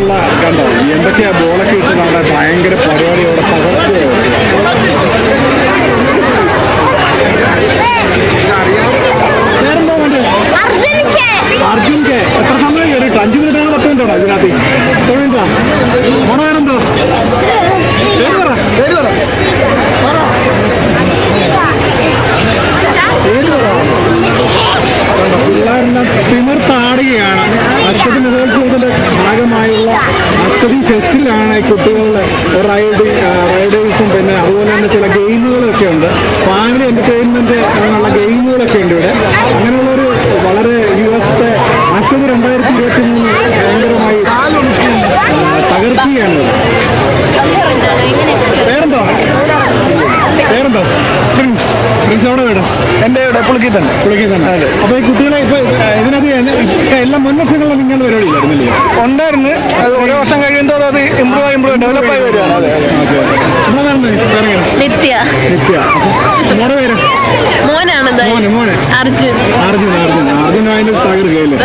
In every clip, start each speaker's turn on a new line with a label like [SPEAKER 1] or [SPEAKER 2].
[SPEAKER 1] ഉള്ള കണ്ടോ എന്തൊക്കെയാ ബോളൊക്കെ ഇട്ടതാണ് ഭയങ്കര പരിപാടി അവിടെ വേണ്ടേ അർജുൻ കെ. എത്ര സമയം കയറിയിട്ട്? അഞ്ച് മിനിറ്റ് ആണ് പത്ത് മിനിറ്റ് ആണോ ഇതിനകത്ത്? എത്ര മിനിറ്റാ മോണോ വേറെന്തോ പേര് പറ പേര് പറ പറ പേര് പറ കണ്ടോ, പിള്ളേരെല്ലാം തിമിർത്താടുകയാണ് അശ്വതി മഹോത്സവത്തിന്റെ ഭാഗമായുള്ള അശ്വതി ഫെസ്റ്റിലാണ് ഈ കുട്ടികളുടെ റൈഡ് റൈഡേഴ്സും പിന്നെ അതുപോലെ തന്നെ ചില ഗെയിമുകളൊക്കെ ഉണ്ട് ഫാമിലി എന്റർടൈൻമെന്റ് അങ്ങനെയുള്ള ഗെയിമുകളൊക്കെ ഉണ്ട് ഇവിടെ അങ്ങനെയുള്ള ഒരു വളരെ ഈ വർഷത്തെ അശ്വതി രണ്ടായിരത്തി ഇരുപത്തി മൂന്ന് ഭയങ്കരമായി തകർക്കുകയാണ്. പേരെന്തോ? പേരെന്തോ? പ്രിൻസ് അവിടെ എവിടെ വീട്?
[SPEAKER 2] എന്റെ ഇവിടെ പുളുക്കി തന്നെ
[SPEAKER 1] പുള്ളിക്ക് തന്നെ അപ്പൊ ഈ കുട്ടികളെ ഇപ്പോൾ ഇതിനകത്ത് എല്ലാം മുൻ വർഷങ്ങളിലും ഇങ്ങനെ പരിപാടിയില്ലായിരുന്നില്ലേ
[SPEAKER 2] ഉണ്ടായിരുന്നു. അത് ഓരോ വർഷം കഴിയുമ്പോൾ അത് ഇമ്പ്രൂവ് ആയി ഇമ്പ്രൂവ് ഡെവലപ്പ് ആയി വരികയാണ്. അതെ
[SPEAKER 3] നിത്യ.
[SPEAKER 1] നിത്യ. മോടെ പേര്?
[SPEAKER 3] മോനാണ്
[SPEAKER 1] മോനെ മോനെ.
[SPEAKER 3] അർജുൻ.
[SPEAKER 1] അർജുൻ അർജുൻ. അർജുൻ അതിന്റെ തകർക്കയില്ലേ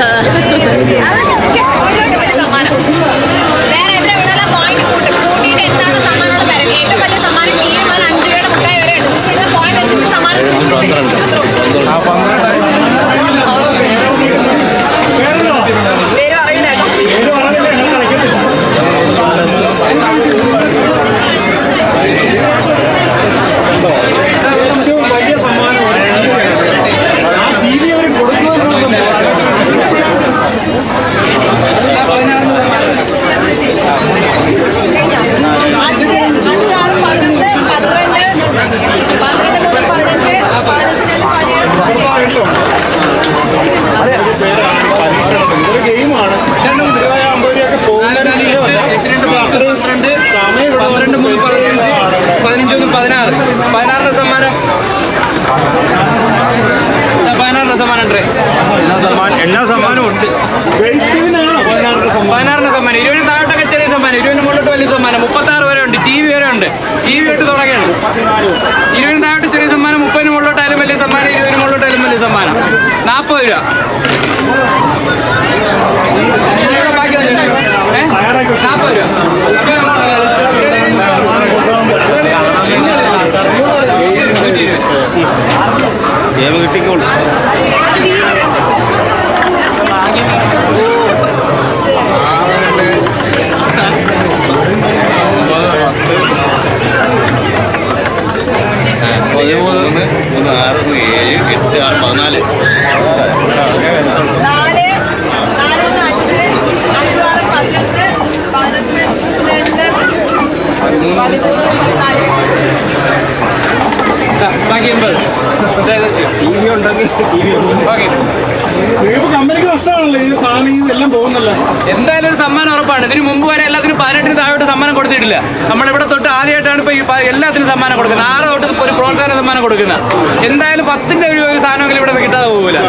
[SPEAKER 4] വേറെ എവിടെ എവിടെയെല്ലാം പോയിന്റ് കൂട്ടി കൂട്ടിയിട്ട് എന്താണ് സമ്മാനമുള്ള തരം ഏറ്റവും വലിയ സമ്മാനം മീൻ മുതൽ അഞ്ച് രൂപയുടെ മുട്ടായി വരെ ഉണ്ട് ഇതിന് പോയിന്റ് വെച്ചിട്ട് സമ്മാനം പേര് അറിയില്ല
[SPEAKER 1] ഏറ്റവും വലിയ സമ്മാനമാണ് ആ ടി വി അവർ കൊടുക്കുന്നത്
[SPEAKER 4] അഞ്ച് അഞ്ചാറ് പന്ത്രണ്ട് പന്ത്രണ്ട് പന്ത്രണ്ട് മുതൽ പതിനഞ്ച് പതിനഞ്ചിന് പതിനേഴ്
[SPEAKER 1] ഒരു ഗെയിമാണ് അമ്പത് രൂപയൊക്കെ
[SPEAKER 2] പന്ത്രണ്ട് മൂന്ന് പതിനഞ്ച് പതിനഞ്ചൊന്ന് പതിനാറ് പതിനാറിന്റെ സമ്മാനം ആ, പതിനാറിന്റെ സമ്മാനം ഉണ്ട് എല്ലാ സമ്മാനം എല്ലാ സമ്മാനവും ഉണ്ട്.
[SPEAKER 1] പതിനാറിന് സമ്മാനം
[SPEAKER 2] ഇരുപതിന് താഴോട്ടൊക്കെ ചെറിയ സമ്മാനം ഇരുപതിന് മുകളിലോട്ട് വലിയ സമ്മാനം മുപ്പത്താറ് വരെ ഉണ്ട്. ടി വി വരെ ഉണ്ട്. ടി വി ഇട്ട് തുടങ്ങിയാണ്. ഇരുപതിന് താഴോട്ട് ചെറിയ സമ്മാനം മുപ്പതിന് മുകളിലോട്ടായാലും വലിയ സമ്മാനം ഇരുപതിന് മുകളിലോട്ടായാലും വലിയ സമ്മാനം. നാൽപ്പത് രൂപ ഇതിനോട് ബാക്കി തന്നെ ഉണ്ട്. ഏ? നാൽപ്പത് രൂപ ഗെയിം കിട്ടിക്കോളൂ
[SPEAKER 5] പതിമൂന്ന് മൂന്ന് ആറ് ഒന്ന് ഏഴ് എട്ട് ആറ് പതിനാല്.
[SPEAKER 2] ബാക്കി എൺപത്. ടി വി ഉണ്ടെങ്കിൽ ടി വി
[SPEAKER 1] കമ്പനിക്ക് നഷ്ടമാണല്ലോ ഈ സാധനം എല്ലാം പോകുന്നല്ലോ.
[SPEAKER 2] എന്തായാലും ഒരു സമ്മാനം ഉറപ്പാണ്. ഇതിന് മുമ്പ് വരെ എല്ലാത്തിനും പതിനെട്ടിന് താഴോട്ട് സമ്മാനം കൊടുത്തിട്ടില്ല. നമ്മളിവിടെ തൊട്ട് ആദ്യമായിട്ടാണ് ഇപ്പോൾ ഈ പ- എല്ലാത്തിനും സമ്മാനം കൊടുക്കുന്നത്. ആറ് തൊട്ട് ഒരു പ്രോത്സാഹന സമ്മാനം കൊടുക്കുന്നത്. എന്തായാലും പത്തിന്റെ ഒരു ഒരു സാധനമെങ്കിലും ഇവിടെ നിന്ന് കിട്ടാതെ പോകില്ല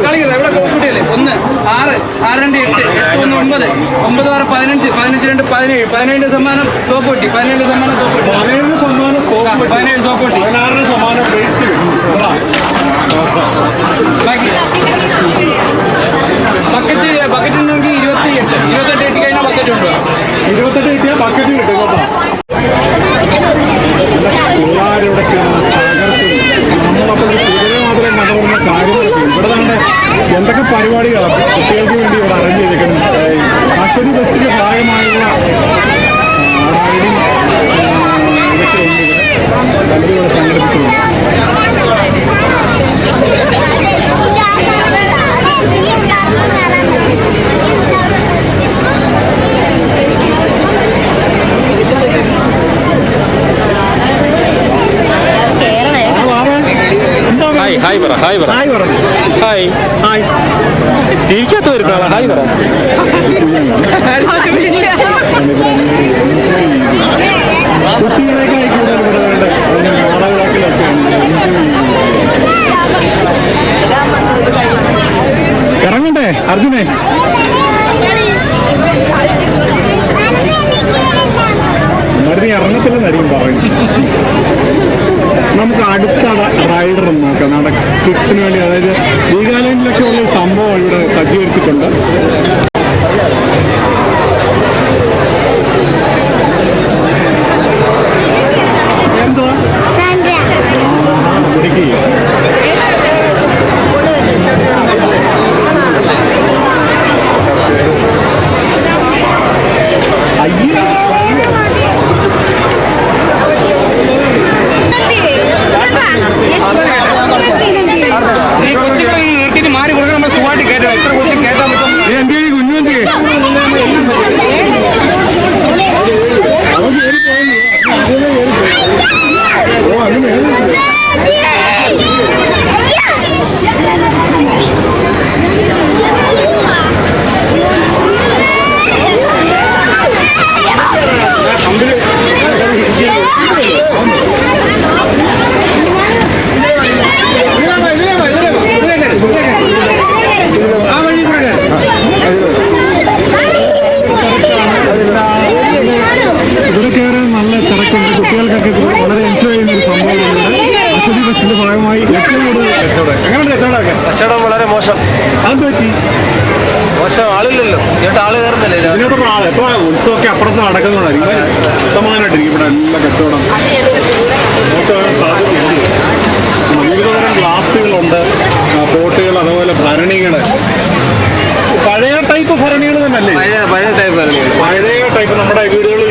[SPEAKER 2] കളിക്കുന്നത് ഇവിടെ കൂട്ടിയല്ലേ? ഒന്ന് ആറ് ആറ് രണ്ട് എട്ട് എട്ട് ഒന്ന് ഒമ്പത് ഒമ്പത് ആറ് പതിനഞ്ച് പതിനഞ്ച് രണ്ട് പതിനേഴ്. പതിനേഴ് സമ്മാനം സോപ്പൊട്ടി പതിനേഴ് സമ്മാനം സോപ്പൊട്ടി
[SPEAKER 1] പതിനേഴ് സമ്മാനം സോപ്പ്
[SPEAKER 2] പതിനേഴ് സോപ്പൊട്ടി
[SPEAKER 1] പതിനാറിന് സമ്മാനം വേസ്റ്റ്
[SPEAKER 2] ബാക്കി ബക്കറ്റ് ബക്കറ്റ് ഉണ്ടെങ്കിൽ ഇരുപത്തി എട്ട് ഇരുപത്തെട്ട് എട്ടി കഴിഞ്ഞാൽ ബക്കറ്റ് ഉണ്ട്
[SPEAKER 1] ഇരുപത്തെട്ട് കിട്ടിയാൽ ബക്കറ്റ് കിട്ടും കേട്ടോ പിള്ളേരിവിടെ കിടന്ന് തകർക്കുന്നു നമ്മളപ്പോൾ ഈ കുതിര മാത്രമേ കണ്ടുകൊടുന്ന കാര്യങ്ങളൊക്കെ ഇവിടെ തന്നെ എന്തൊക്കെ പരിപാടികളാണ് കുട്ടികൾക്ക് വേണ്ടി ഇവിടെ അറേഞ്ച് ചെയ്തിരിക്കുന്നത് അശ്വതി ബസ്റ്റിന്റെ ഭാഗമായുള്ള റൈഡിങ് ഇതൊക്കെ ഉണ്ട് ഇവിടെ പലരും ഇവിടെ സംഘടിപ്പിച്ചിട്ടുണ്ട്
[SPEAKER 3] കേരളേ
[SPEAKER 1] ആ വാവേ എന്താ
[SPEAKER 5] ഹായ് ഹായ് പറ. ഹായ് പറ.
[SPEAKER 1] ഹായ്.
[SPEAKER 5] തിരിക്കാത്ത വരുന്ന ഹായ് പറ.
[SPEAKER 1] കുട്ടികളെക്കായി കൂടുതൽ ഇറങ്ങണ്ടേ അർജുനെ? മരുന്ന് ഇറങ്ങത്തില്ലെന്നായിരിക്കും പറയുന്നത്. നമുക്ക് അടുത്ത റൈഡർ നോക്കാം നമ്മുടെ കിഡ്സിന് വേണ്ടി അതായത് വീഗാലൻഡിലൊക്കെ ഉള്ള സംഭവം ഇവിടെ സജ്ജീകരിച്ചിട്ടുണ്ട്. ഭരണികൾ പഴയ ടൈപ്പ് ഭരണികൾ തന്നെയല്ലേ?
[SPEAKER 5] പഴയ പഴയ ടൈപ്പ്
[SPEAKER 1] പഴയ ടൈപ്പ് നമ്മുടെ വീടുകളിൽ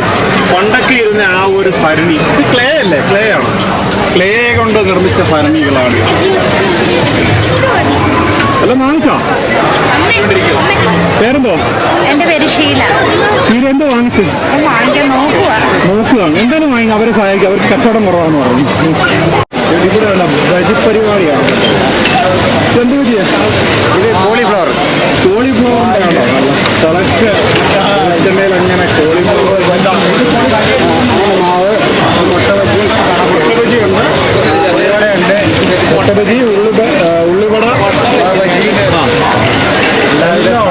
[SPEAKER 1] പണ്ടൊക്കെ ഇരുന്ന ആ ഒരു ഭരണി. ഇത് ക്ലേ അല്ലേ? ക്ലേ ആണ്. ക്ലേ കൊണ്ട് നിർമ്മിച്ച ഭരണികളാണ്. അല്ല വാങ്ങിച്ചോ? പേരെന്തോ?
[SPEAKER 4] എന്റെ പേര് ഷീല.
[SPEAKER 1] ഷീല എന്തോ വാങ്ങിച്ചു?
[SPEAKER 4] നോക്കുക
[SPEAKER 1] നോക്കുകയാണ് എന്തായാലും വാങ്ങി അവരെ സഹായിക്കും. അവർക്ക് കച്ചവടം കുറവാന്ന് പറഞ്ഞു. ഇവിടെ പരിപാടിയാണ് എന്ത് പറ്റിയ? കോളിഫ്ലവറിന്റെ ആണോ? തിളച്ച് വെളിച്ചെണ്ണയിൽ അങ്ങനെ കോളിഫ്ലവർ മാവ് മുട്ടബജി മുട്ടബജിയുണ്ട്
[SPEAKER 5] ഉണ്ട്.
[SPEAKER 1] മുട്ടബജി ഉള്ളിവട ഉള്ളിവട ആ.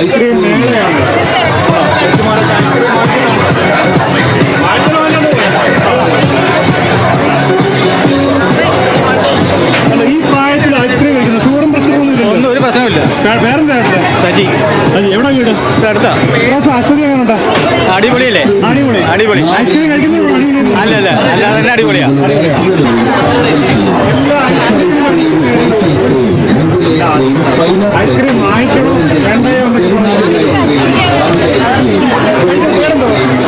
[SPEAKER 1] ഐസ്ക്രീം
[SPEAKER 3] മേള ഐസ്ക്രീം
[SPEAKER 1] ഐസ്ക്രീം
[SPEAKER 3] മേള
[SPEAKER 1] മേളയാണ്. അല്ല, ഈ പ്രായത്തിൽ ഐസ്ക്രീം കഴിക്കുന്ന. ഷുഗറും പ്രശ്നമൊന്നും
[SPEAKER 2] ഒന്നും ഒരു പ്രശ്നമില്ല
[SPEAKER 1] വേറെന്താ
[SPEAKER 2] സജി.
[SPEAKER 1] അത് എവിടെ വീട്?
[SPEAKER 2] അടുത്താ.
[SPEAKER 1] അശ്വതി എങ്ങനെയുണ്ടാ?
[SPEAKER 2] അടിപൊളിയല്ലേ?
[SPEAKER 1] അടിപൊളി.
[SPEAKER 2] അടിപൊളി.
[SPEAKER 1] ഐസ്ക്രീം കഴിക്കുന്നത്
[SPEAKER 2] അല്ല അല്ല അല്ലാതെ തന്നെ അടിപൊളിയാ.
[SPEAKER 3] ഐസ്ക്രീം
[SPEAKER 1] വാങ്ങിക്കണോ? വേണ്ടയോ എന്ന്
[SPEAKER 3] ചെറുനാരങ്ങ ice cream vanilla ice cream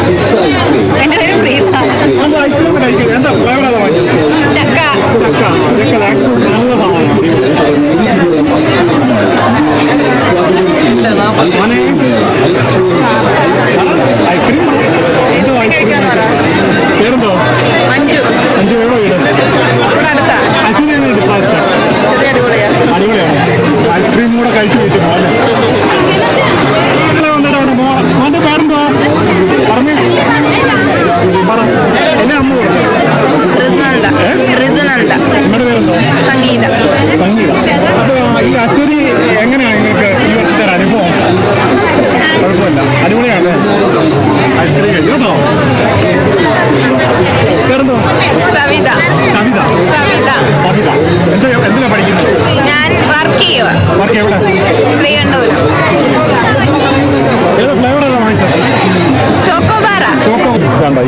[SPEAKER 3] പിസ്ത ഐസ്ക്രീം
[SPEAKER 4] എന്റെ പേര് പ്രീത
[SPEAKER 1] അത് ഐസ്ക്രീം കഴിക്കുന്നത് എന്താ ഫ്ലേവർ ഏതാ വാങ്ങിച്ചത്
[SPEAKER 4] ചക്ക
[SPEAKER 1] ചക്ക ചക്ക ആക്ച്വലി നല്ല സാധനമാണ്
[SPEAKER 3] വിവിധതരം ഐസ്ക്രീമുമായി നിങ്ങളെ സ്വാഗതം ചെയ്യുന്നു ഐസ്ക്രീം മേള ഐസ്ക്രീം മേള ഐസ്ക്രീം മേള
[SPEAKER 1] ഐസ്ക്രീം എന്തോ ഐസ്ക്രീം പേരെന്തോ
[SPEAKER 4] മഞ്ജു
[SPEAKER 1] അഞ്ചു എവിടെ വീട്
[SPEAKER 4] ഇവിടെ അടുത്താ
[SPEAKER 1] അശ്വതി എങ്ങനെയുണ്ട് പ്രാവശ്യം
[SPEAKER 4] അടിപൊളിയാ
[SPEAKER 1] അടിപൊളിയാണ് ഐസ്ക്രീം കൂടെ കഴിച്ചു കിട്ടും മോനെ വന്നിട്ട് അവിടെ മോ മോന്റെ പേരെന്തോ പറഞ്ഞേ പറ എന്നെ അമ്മ പറഞ്ഞു
[SPEAKER 4] ഋതുനന്ദ സംഗീത.
[SPEAKER 1] സംഗീത. അപ്പൊ ഈ അശ്വതി എങ്ങനെയാണ് നിങ്ങൾക്ക് ഈ വർഷത്തെ അനുഭവം? കുഴപ്പമില്ല. അടിപൊളിയാണ്. ഐസ്ക്രീം കേട്ടോ? പേരെന്തോ?
[SPEAKER 4] സവിത.
[SPEAKER 1] കവിത
[SPEAKER 4] സവിത.
[SPEAKER 1] സവിത. എന്താ എന്തിനാ പഠിക്കുന്നത്?
[SPEAKER 4] ഞാൻ വർക്ക് ചെയ്യുക
[SPEAKER 1] വർക്ക് എവിടെ?
[SPEAKER 4] ശ്രീകണ്ഠപുരം.
[SPEAKER 1] ഏത് ഫ്ലേവർ ചോക്കോബാറ. കണ്ടോ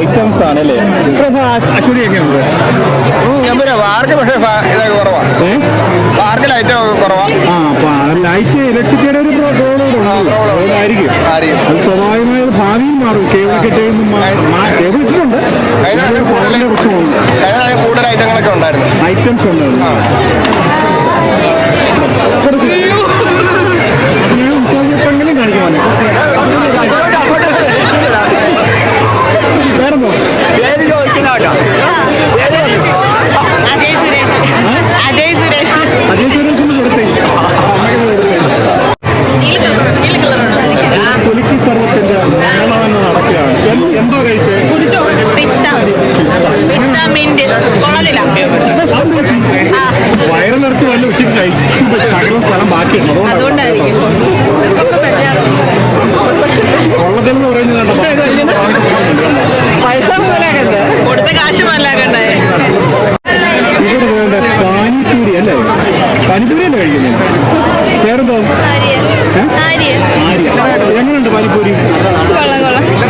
[SPEAKER 4] ഐറ്റംസ്
[SPEAKER 1] ആണല്ലേ ഇത്ര അച്ചുടിയൊക്കെ ഉണ്ട്. ഞാൻ വാർക്ക് വാർഡ് പക്ഷേ ഇതൊക്കെ കുറവാണ്
[SPEAKER 6] വാർഡ്
[SPEAKER 1] ലൈറ്റ് കുറവാണ് ആ ലൈറ്റ് ഇലക്ട്രിസിറ്റിയുടെ ഒരു പ്രോബ്ലം ആയിരിക്കും. അത് സ്വാഭാവികമായ ഭാവിയിൽ മാറും. കേബിൾ കെട്ടിൽ കേബിൾ ഇട്ടിട്ടുണ്ട്. പ്രശ്നമുണ്ട്
[SPEAKER 6] കൂടുതൽ ഐറ്റങ്ങളൊക്കെ ഉണ്ടായിരുന്നു.
[SPEAKER 1] ഐറ്റംസ് ഉണ്ടായിരുന്നു മേള തന്നെ നടക്കുകയാണ്. എന്തോ കഴിച്ചേ? വയറിലടച്ച് നല്ല ഉച്ചയ്ക്ക് കഴിക്കുമ്പോൾ ശകലം സ്ഥലം ബാക്കിയുണ്ട്.
[SPEAKER 4] അതുകൊണ്ടായിരിക്കും.
[SPEAKER 1] കൊള്ളത്തിൽ എന്ന് പറയുന്നത്
[SPEAKER 4] പൈസ കൊടുത്ത കാശ് മല്ലാക്കണ്ടേ
[SPEAKER 1] ഇവിടെ വേണ്ട പാനിപ്പൂരി അല്ലേ? പാനിപ്പൂരി അല്ലേ കഴിക്കുന്നത് വേറെന്തോ? എങ്ങനെയുണ്ട് പാനിപ്പൂരി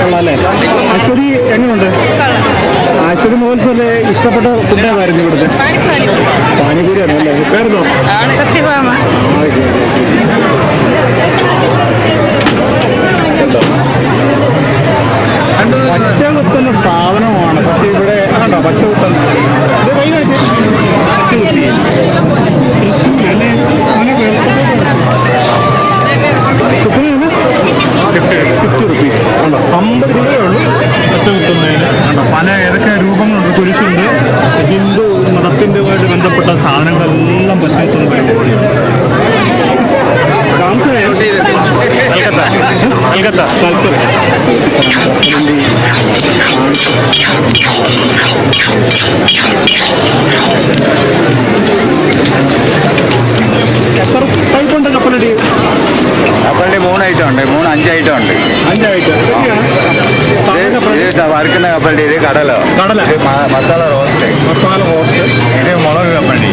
[SPEAKER 1] കൊള്ളാല്ലേ അശ്വതി എങ്ങനെയുണ്ട് അശ്വതി മഹോത്സവത്തിലെ ഇഷ്ടപ്പെട്ട ഫുഡ് ഏതായിരുന്നു ഇവിടുത്തെ? പാനിപ്പൂരി ആണ് അല്ലേ വേറെന്തോ
[SPEAKER 4] സത്യഭാമ.
[SPEAKER 1] പച്ച കുത്തുന്ന സാധനമാണ്. പക്ഷെ ഇവിടെ കണ്ടോ? പച്ച കുത്തുന്ന ഇത് കൈ കാണിച്ച്. എത്ര ടൈപ്പ് ഉണ്ട് കപ്പലടി
[SPEAKER 6] കപ്പലിന്റെ മൂന്ന് ഐറ്റം ഉണ്ട്. മൂന്ന് അഞ്ച് ഐറ്റം ഉണ്ട്.
[SPEAKER 1] അഞ്ചായിട്ട് ഐറ്റം
[SPEAKER 6] ഇത് വറുക്കുന്ന കപ്പലടി ഇത് കടലോ.
[SPEAKER 1] കടല.
[SPEAKER 6] മസാല റോസ്റ്റ്
[SPEAKER 1] മസാല റോസ്റ്റ്
[SPEAKER 6] ഇത് മുളക്
[SPEAKER 1] കപ്പലടി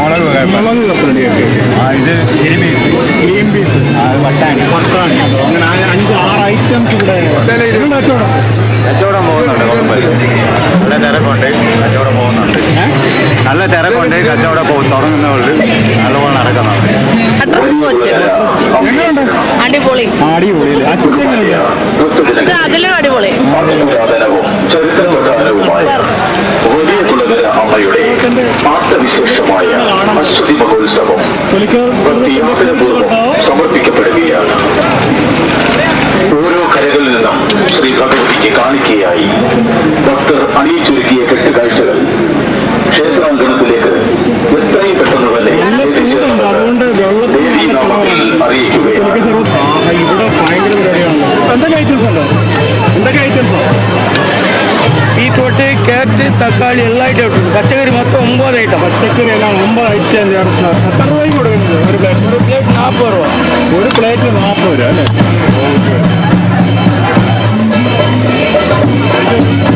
[SPEAKER 1] മുളക്
[SPEAKER 6] മുളക്
[SPEAKER 1] കപ്പലടി
[SPEAKER 6] ആ ഇത് ഗ്രീൻ
[SPEAKER 1] ഗ്രീൻ പീസ്.
[SPEAKER 6] വട്ടാണി
[SPEAKER 1] പട്ടാണി അങ്ങനെ അഞ്ച് ആറ് ഐറ്റംസ് ഇവിടെ കച്ചവടം
[SPEAKER 6] കച്ചവടം പോകുന്നുണ്ട് നല്ല തിരക്കുണ്ട് കച്ചവടം പോകുന്നുണ്ട്. നല്ല തിരക്കുണ്ട് കച്ചവടം പോകും തുടങ്ങുന്നുണ്ട്. നല്ലപോലെ നടക്കുന്നുണ്ട്.
[SPEAKER 1] എങ്ങനെയുണ്ട്?
[SPEAKER 4] അടിപൊളി.
[SPEAKER 1] അടിപൊളി അശ്വതി എങ്ങനെയുണ്ട്
[SPEAKER 4] ഇത് അതിലും അടിപൊളി.
[SPEAKER 3] പുരാതനവും ചരിത്രപ്രധാനവുമായ വലിയ കുളങ്ങര അമ്മയുടെ ആട്ടവിശേഷമായ അശ്വതി മഹോത്സവം ഭക്തിയാഗ്രഹപൂർവം സമർപ്പിക്കപ്പെടുകയാണ്. ഓരോ കരകളിൽ നിന്നും ഭഗവതിക്ക് കാണിക്കയായി. ഭക്തർ അണിയിച്ചൊരുക്കിയ കെട്ടുകാഴ്ചകൾ ക്ഷേത്രാങ്കണത്തിലേക്ക് എത്രയും പെട്ടെന്ന് തന്നെ ദേവി നാമത്തിൽ അറിയിക്കുകയാണ്.
[SPEAKER 1] ഐറ്റംസോ
[SPEAKER 2] ബീറ്റ്റൂട്ട് ക്യാരറ്റ് തക്കാളി എല്ലാ ഐറ്റം ഉണ്ട്. പച്ചക്കറി മൊത്തം ഒമ്പത് ഐറ്റം
[SPEAKER 1] പച്ചക്കറി എല്ലാം ഒമ്പത് ഐറ്റം ചേർത്ത് എത്ര രൂപയ്ക്ക് കൊടുക്കുന്നത് ഒരു പ്ലേറ്റ്
[SPEAKER 2] ഒരു പ്ലേറ്റ് നാൽപ്പത് രൂപ.
[SPEAKER 1] ഒരു പ്ലേറ്റ് നാൽപ്പത് രൂപ അല്ലേ? Thank you.